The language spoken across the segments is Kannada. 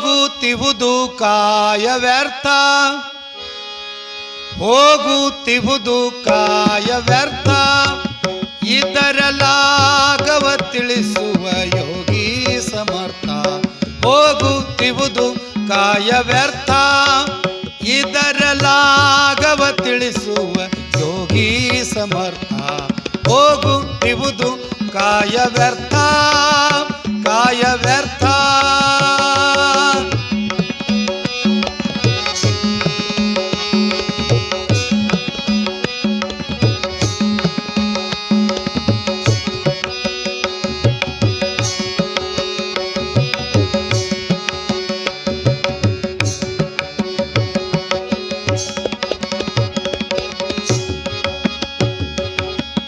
ಹೋಗುತ್ತಿಹುದು ಕಾಯ ವ್ಯರ್ಥ. ಹೋಗುತ್ತಿಹುದು ಕಾಯ ವ್ಯರ್ಥ. ಇದರಲಾಗವ ತಿಳಿಸುವ ಯೋಗಿ ಸಮರ್ಥ. ಹೋಗುತ್ತಿಹುದು ಕಾಯ ವ್ಯರ್ಥ. ಇದರಲಾಗವ ತಿಳಿಸುವ ಯೋಗಿ ಸಮರ್ಥ. ಹೋಗುತ್ತಿಹುದು ಕಾಯ ವ್ಯರ್ಥ.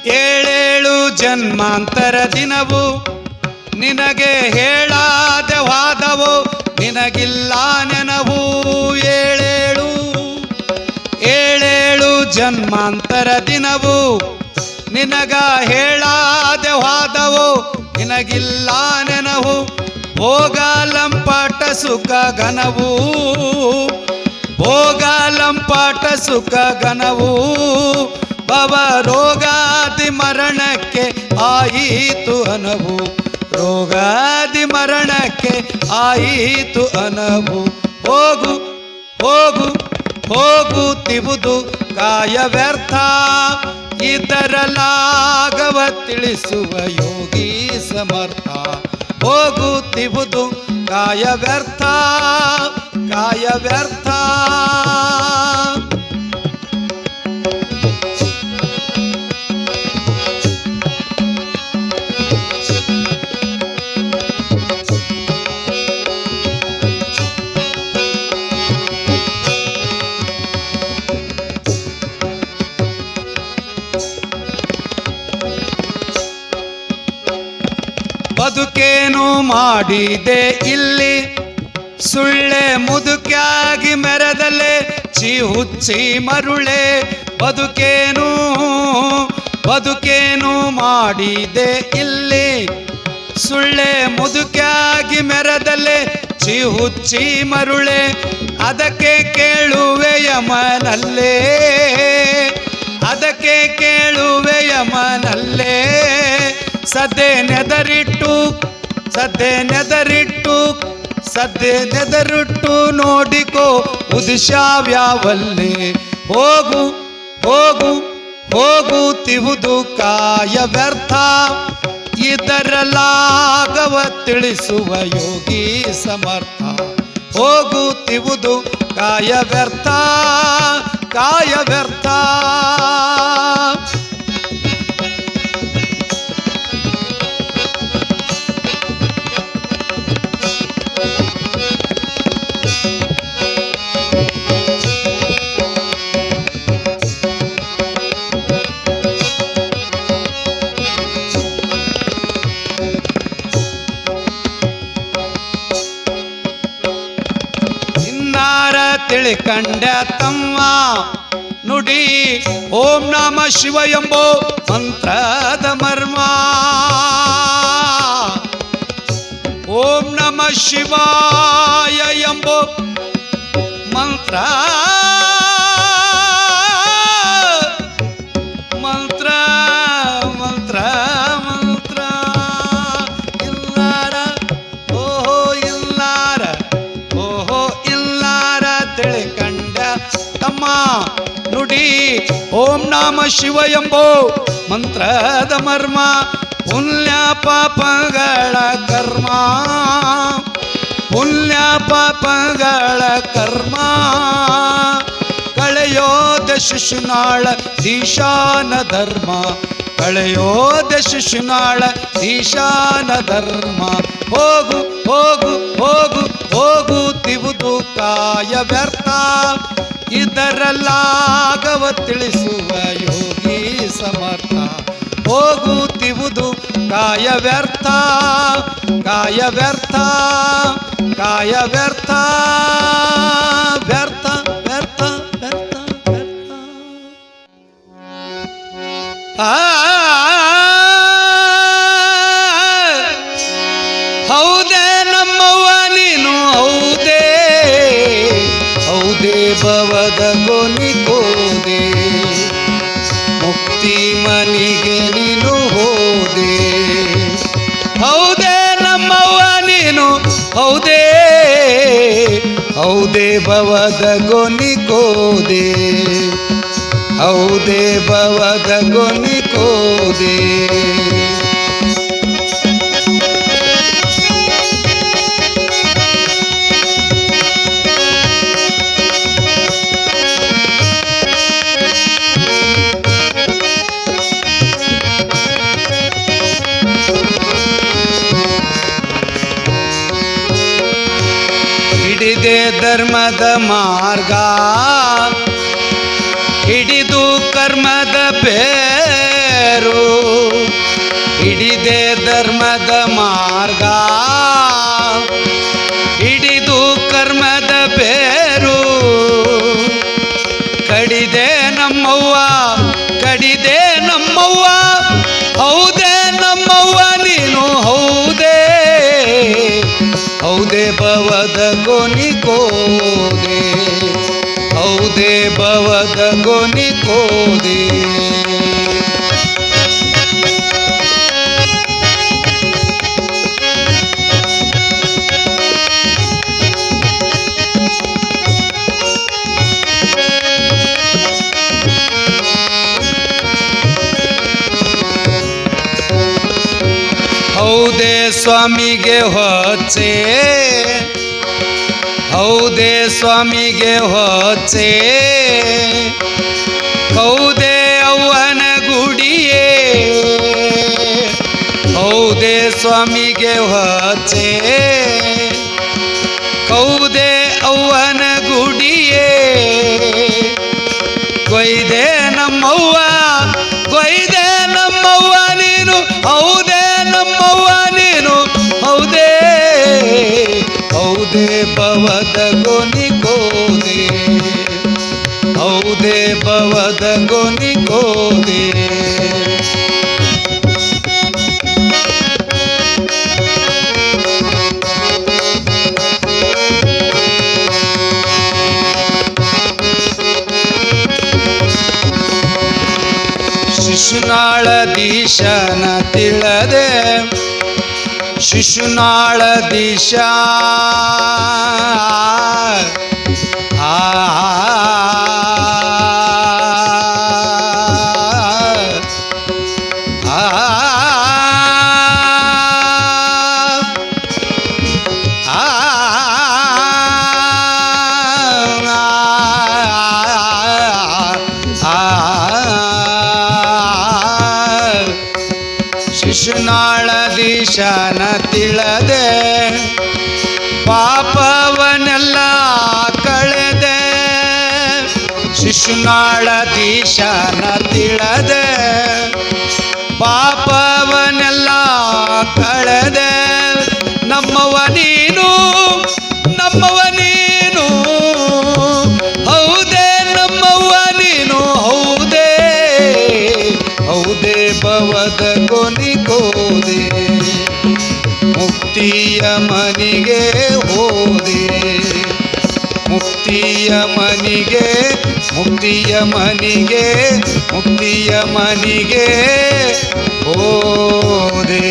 ಏಳೇಳು ಜನ್ಮಾಂತರ ದಿನವು. ನಿನಗೆ ಹೇಳಾದವಾದವು ನಿನಗಿಲ್ಲ ನೆನವು. ಏಳೇಳು ಏಳೇಳು ಜನ್ಮಾಂತರ ದಿನವು. ನಿನಗ ಹೇಳಾದವಾದವು ನಿನಗಿಲ್ಲ ನೆನವು. ಭೋಗಾಲಂಪಾಟ ಸುಖ ಘನವು. ಭೋಗಾಲಂಪಾಟ ಸುಖ ಘನವು. ಭವ ರೋಗಾದಿ ಮರಣಕ್ಕೆ ಆಯಿತು ಅನವು. ರೋಗಾದಿ ಮರಣಕ್ಕೆ ಆಯಿತು ಅನವು. ಹೋಗು ಹೋಗು, ಹೋಗುತ್ತಿವುದು ಕಾಯ ವ್ಯರ್ಥ. ಇದರಲಾಗವ ತಿಳಿಸುವ ಯೋಗಿ ಸಮರ್ಥ. ಹೋಗುತ್ತಿವುದು ಕಾಯ ವ್ಯರ್ಥ ಕಾಯ ವ್ಯರ್ಥ. ಮಾಡಿದೆ ಇಲ್ಲಿ. ಸುಳ್ಳೆ ಮುದುಕಾಗಿ ಮೆರೆದಲೆ, ಚಿ ಹುಚ್ಚಿ ಮರುಳೆ. ಬದುಕೇನು ಬದುಕೇನು ಮಾಡಿದೆ ಇಲ್ಲಿ. ಸುಳ್ಳೆ ಮುದುಕಾಗಿ ಮೆರೆದಲೆ, ಚಿ ಹುಚ್ಚಿ ಮರುಳೆ. ಅದಕ್ಕೆ ಕೇಳುವೆ ಯಮನಲ್ಲೇ, ಅದಕ್ಕೆ ಕೇಳುವೆ ಯಮನಲ್ಲೇ. ಸದ್ದೆ ನೆದರಿಟ್ಟು ಸದ್ದೆ ನೆದರಿಟ್ಟು ಸದ್ದೆ ನೆದರಿಟ್ಟು ನೋಡಿಕೋ ಉದಿಶಾವ್ಯಾವಲ್ಲಿ ಹೋಗು ಹೋಗು ಹೋಗುತ್ತಿಹುದು ಕಾಯ ವ್ಯರ್ಥ. ಇದರಲಾಗವ ತಿಳಿಸುವ ಯೋಗಿ ಸಮರ್ಥ. ಹೋಗುತ್ತಿವುದು ಕಾಯ ವ್ಯರ್ಥ ಕಾಯ ವ್ಯರ್ಥ. ತಿಳ್ಕಂಡ ತಮ್ಮ ನುಡಿ ಓಂ ನಮ ಶಿವ ಎಂಬೋ ಮಂತ್ರದ ಮರ್ಮ ಓಂ ನಮ ಶಿವಾಯ ಎಂಬೋ ಮಂತ್ರ ಮಂತ್ರ ತಮ್ಮ ನುಡಿ. ಓಂ ನಾಮ ಶಿವ ಎಂಬೋ ಮಂತ್ರದ ಮರ್ಮ, ಪುಣ್ಯ ಪಾಪಗಳ ಕರ್ಮ. ಪುಣ್ಯ ಪಾಪಗಳ ಕರ್ಮ. ಕಳೆಯೋದ ಶಿಶುನಾಳ ಈಶಾನ ಧರ್ಮ. ಕಳೆಯೋದ ಶಿಶುನಾಳ ಈಶಾನ ಧರ್ಮ. ಹೋಗು ಹೋಗು ಹೋಗು ಹೋಗುತ್ತಿವುದು ಕಾಯ ವ್ಯರ್ಥ. ಇದರಲ್ಲಾಗವ ತಿಳಿಸುವ ಯೋಗಿ ಸಮರ್ಥ ಹೋಗುತ್ತಿವುದು ಕಾಯ ವ್ಯರ್ಥ ಕಾಯ ವ್ಯರ್ಥ ಕಾಯ ವ್ಯರ್ಥ ವ್ಯರ್ಥ ವ್ಯರ್ಥ ವ್ಯರ್ಥ ವ್ಯರ್ಥ ಹೌದೇ ಭವದ ಕೊನಿಕೋದೆ ಮುಕ್ತಿ ಮನಿಗೆ ನೀನು ಹೋದೆ. ಹೌದೇ ನಮ್ಮವ್ವ ನೀನು, ಹೌದೇ. ಹೌದೇ ಭವದ ಕೊನಿಕೋದೆ ಹೌದೇ ಭವದ ಕೊನಿಕೋದೆ ಧರ್ಮದ ಮಾರ್ಗ. ಹಿಡಿದು ಕರ್ಮದ ಬೇರು. ಹಿಡಿದೆ ಧರ್ಮದ ಮಾರ್ಗ. ಹಿಡಿದು ಕರ್ಮದ ಬೇರು. ಕಡಿದೆ ನಮ್ಮವ್ವ ಕಡಿದೆ ನಮ್ಮವ್ವ. ಹೌದೇ ನಮ್ಮವ್ವ, ನೀನು ಹೌದೇ. ಹೌದೇ ಭವದ ಕೊನಿಕೋದೆ ಹೌದೇ ಭವದ ಕೊನಿಕೋದೆ ಹೌದೇ ಸ್ವಾಮಿಗೆ ಹೊಚ್ಚೆ ಹೌದೇ ಸ್ವಾಮಿಗೆ ಹೋಚೆ. ಹೌದೇ ಅವ್ವನ ಗುಡಿಯೇ. ಹೌದೇ ಸ್ವಾಮಿಗೆ ಹೋಚೆ. ಹೌದೇ ಅವ್ವನ ಗುಡಿಯೇ. ಕೊಯ್ದೆ ನಮ್ಮವ್ವ ಭವದ ಗೊನಿಕೋದೆ ಹೌದೇ ಭವದ ಗೊನಿಕೋದೆ ಶಿಶುನಾಳ ದೀಶನ ತಿಳದೆ ಶಿಶುನಾಳ ದೀಶ ಆ ಶಿಶುನಾಳ ದಿಶಾನ ತಿಳದೆ ಪಾಪವನೆಲ್ಲ ಕಳೆದೆ. ಶಿಶುನಾಳ ದಿಶಾನ ತಿಳದೆ ಪಾಪವನೆಲ್ಲ ಕಳೆದೆ. ನಮ್ಮವ ನೀನು ನಮ್ಮವ ಮುಕ್ತಿಯ ಮನಿಗೆ ಹೋದೆ. ಮುಕ್ತಿಯ ಮನಿಗೆ ಮುಕ್ತಿಯ ಮನಿಗೆ ಮುಕ್ತಿಯ ಮನಿಗೆ ಹೋದೆ.